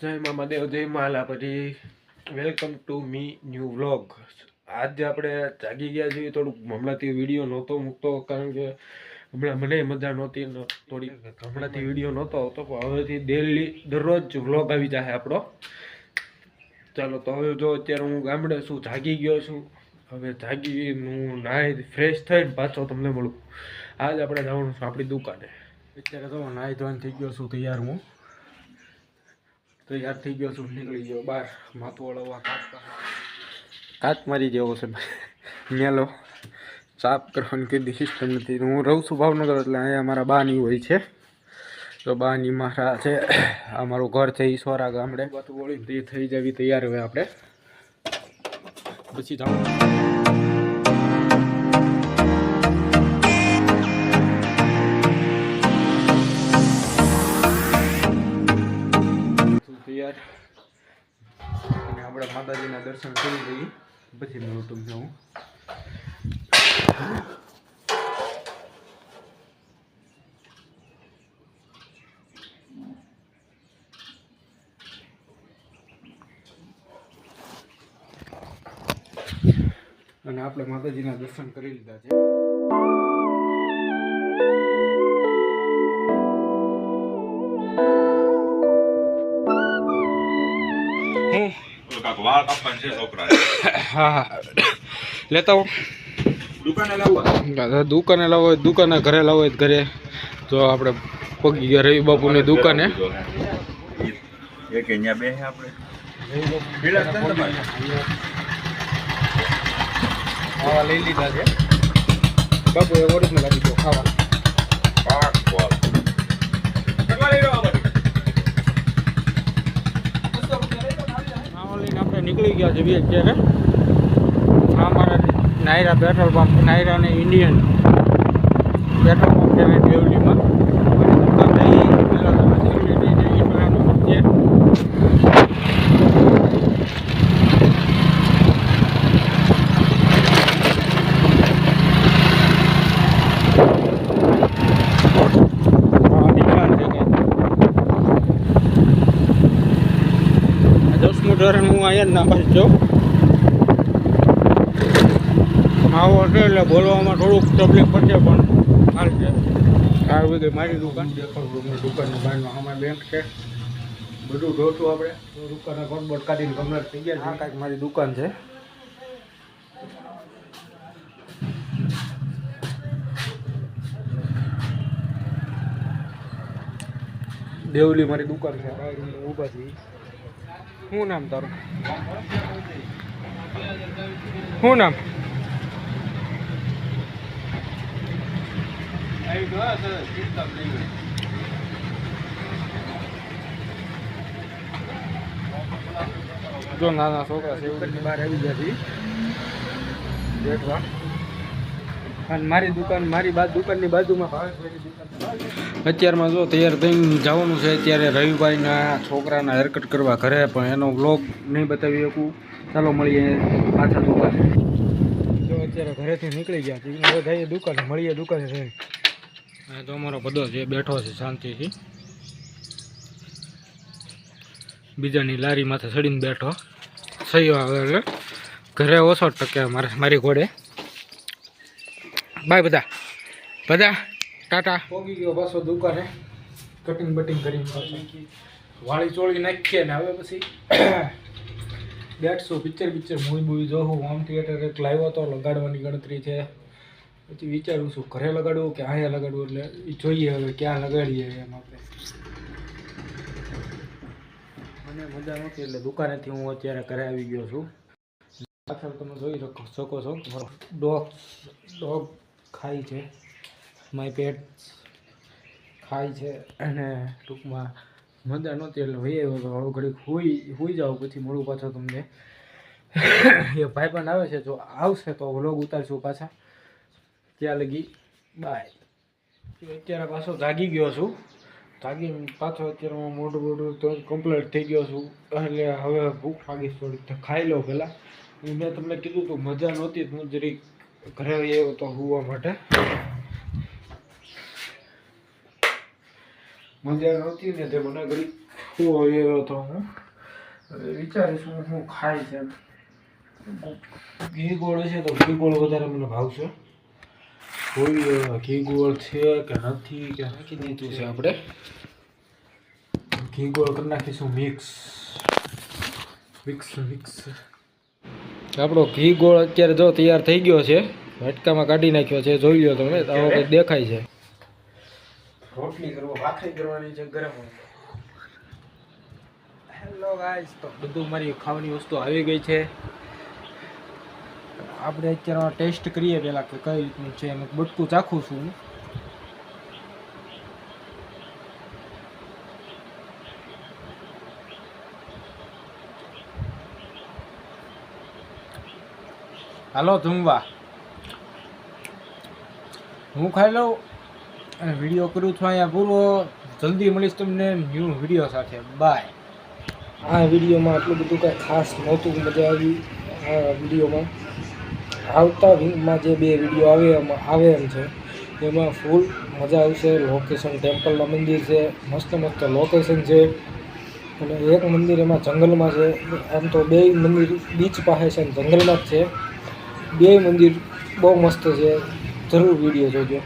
જય મામાદેવ જય Malapati welcome to me new vlog આજે આપણે જાગી ગયા છીએ, થોડુંક હમણાંથી વીડિયો નહોતો મૂકતો, કારણ કે હમણાં મને મજા નહોતી થોડી હમણાંથી વીડિયો નહોતો આવતો, પણ હવેથી ડેલી દરરોજ વ્લોગ આવી જાય આપણો. ચાલો, તો હવે જો અત્યારે હું ગામડે છું, જાગી ગયો છું. હવે જાગી હું નાહી ફ્રેશ થઈને પાછો તમને મળું. આજ આપણે જવાનું છું આપણી દુકાને. અત્યારે તો નાહી ધોઈને થઈ ગયો છું, તૈયાર હું. તૈયાર થઈ ગયો છું નીકળી ગયો બહાર માથું વળવવા કાચ મારી જેવો છે મેલો સાફ કરવાની કીધી સિસ્ટમ નથી. હું રહું છું ભાવનગર એટલે અહીંયા મારા બાની હોય છે. તો બાની મારા છે. અમારું ઘર છે ઈશ્વરા ગામડે. બધું વળી તે થઈ જવી તૈયાર હોય આપણે. પછી જાઉં આપણે માતાજીના દર્શન કરી લઈએ. પછી મળું તમને હું અને આપણે માતાજીના દર્શન કરી લીધા છે. હું કાક વાળ કાપવાનું છે છોકરા હા લેતા હું દુકાને લાવવા દુકાને લાવો હોય દુકાને ઘરે લાવો હોય ઘરે. તો આપણે પગી ગયા રવિ બાપુની દુકાને. એક અહીંયા બે આપણે. લઈ લીધા છે. બાપુ એ ઓરિજિનલ આપી દો ખાવા પાક વાળ. કેટલા લઈ રહ્યો આ બધું? ખાવા લઈને આપણે બી અત્યારે આ મારા નાયરા પેટ્રોલ પંપ નાયરા અને ઇન્ડિયન પેટ્રોલ પંપ મેં દેવલીમાં દુકાન લઈ પેલા તમે security ને એ બધાનું છે હા નિકાલ છે કંઈ દસમું ધોરણ હું અહીંયા જ નાપાસ છું. આવો છે એટલે બોલવામાં થોડુંક તકલીફ પડશે પણ હાલ છે. આ બધી મારી દુકાન દુકાનની બહારનો આમાં બેંક છે. બધું જોશું આપણે. દુકાને કોટબોટ કાઢીને કમ્પ્લેટ થઈ ગયા હા કાંઈક મારી દુકાન છે. દેવલી મારી દુકાન છે. ઊભા છીએ શું નામ તારું? શું નામ? જો નાના છોકરા બહાર આવી ગયા છે દેખવા અને મારી દુકાન, મારી દુકાનની બાજુમાં. ભાવેશભાઈની અત્યારમાં જો તૈયાર થઈને જવાનું છે અત્યારે રવિભાઈના છોકરાના હેરકટ કરવા ઘરે, પણ એનો વ્લોગ નહીં બતાવી શકું. ચાલો મળીએ પાછા દુકાને. જો અત્યારે ઘરેથી નીકળી ગયા છે હવે જઈએ દુકાને, મળીએ દુકાને જઈને. તો અમારો બધો છે બેઠો છે શાંતિથી. બીજાની લારી માથે ચડીને બેઠો. સહી આવે એટલે. ઘરે ઓછો ટકે મારે મારી ઘોડે. બાય બધા. બધા ટાટા. પોગી ગયો પાછો દુકાને. કટિંગ બટિંગ કરીને પાછો. વાળી ચોળી નાખીએ ને હવે પછી બેઠશું પિક્ચર પિક્ચર મૂવી મૂવી જોઉં હોમ થિયેટર એક લાવ્યો તો લગાડવાની ગણતરી છે. પછી વિચારું છું ઘરે લગાડવું કે અહીંયા લગાડવું? એટલે એ જોઈએ હવે ક્યાં લગાડીએ એમ આપણે. મને મજા નહોતી એટલે દુકાનેથી હું અત્યારે ઘરે આવી ગયો છું. પાછળ તમે જોઈ શકો શકો છો. મારો ડોગ ડોગ ખાય છે. માય પેટ ખાય છે અને ટૂંકમાં મજા નહોતી એટલે વહી તો હવે ઘડીક હુઈ હુઈ જાઉં પછી મળું પાછો તમને. એ ભાઈ પણ આવે છે, જો આવશે તો વ્લોગ ઉતારશું પાછા. ત્યાં લગી બાય અત્યારે પાછો જાગી ગયો છું. જાગી પાછો અત્યારે હું મોઢું મોઢું તો કમ્પ્લીટ થઈ ગયો છું. એટલે હવે ભૂખ લાગી થોડીક ખાઈ લઉં પહેલાં. મેં તમને કીધું હતું મજા નહોતી, હું જરીક ઘરે આવ્યો તો હોવા માટે. મજા નહોતી ને તે મને ઘડી હોવો આવ્યો તો હું. વિચારીશું હું ખાઈ છે ઘી ગોળ છે તો ઘી ગોળ વધારે મને ભાવશે. કોઈ ઘી ગોળ છે કે નથી કે નાખી દીધું છે આપણે. ઘી ગોળ કરી નાખીશું મિક્સ. Mix mix. આપણો ઘી ગોળ અત્યારે જો તૈયાર થઈ ગયો છે મટકામાં કાઢી નાખ્યો છે, જોઈ લો તમે આવો કંઈક દેખાય છે. રોટલી કરવો, ભાખરી કરવાની છે, ગરમ હેલો ગાઈસ તો બધું મારી ખાવાની વસ્તુ આવી ગઈ છે. આપણે અત્યારે ટેસ્ટ કરીએ પહેલાં કે કઈ રીતનું છે એમ બટકું ચાખું છું. હાલો, જમવા. હું ખાઈ લઉં અને વીડિયો કરું છું અહીંયા પૂરો. જલ્દી મળીશ તમને ન્યૂ વીડિયો સાથે. બાય આ વિડીયોમાં આટલું બધું કાંઈ ખાસ નહોતું, મજા આવી આ વિડીયોમાં. આવતા વીકમાં જે બે વીડિયો આવે, એમ આવે એમ છે. એમાં ફૂલ મજા આવશે. લોકેશન ટેમ્પલના મંદિર છે. મસ્ત મસ્ત લોકેશન છે. અને એક મંદિર એમાં જંગલમાં છે. આમ તો બે મંદિર, બીચ પાસે છે જંગલમાં જ છે. બે મંદિર બહુ મસ્ત છે. જરૂર વીડિયો જોજો.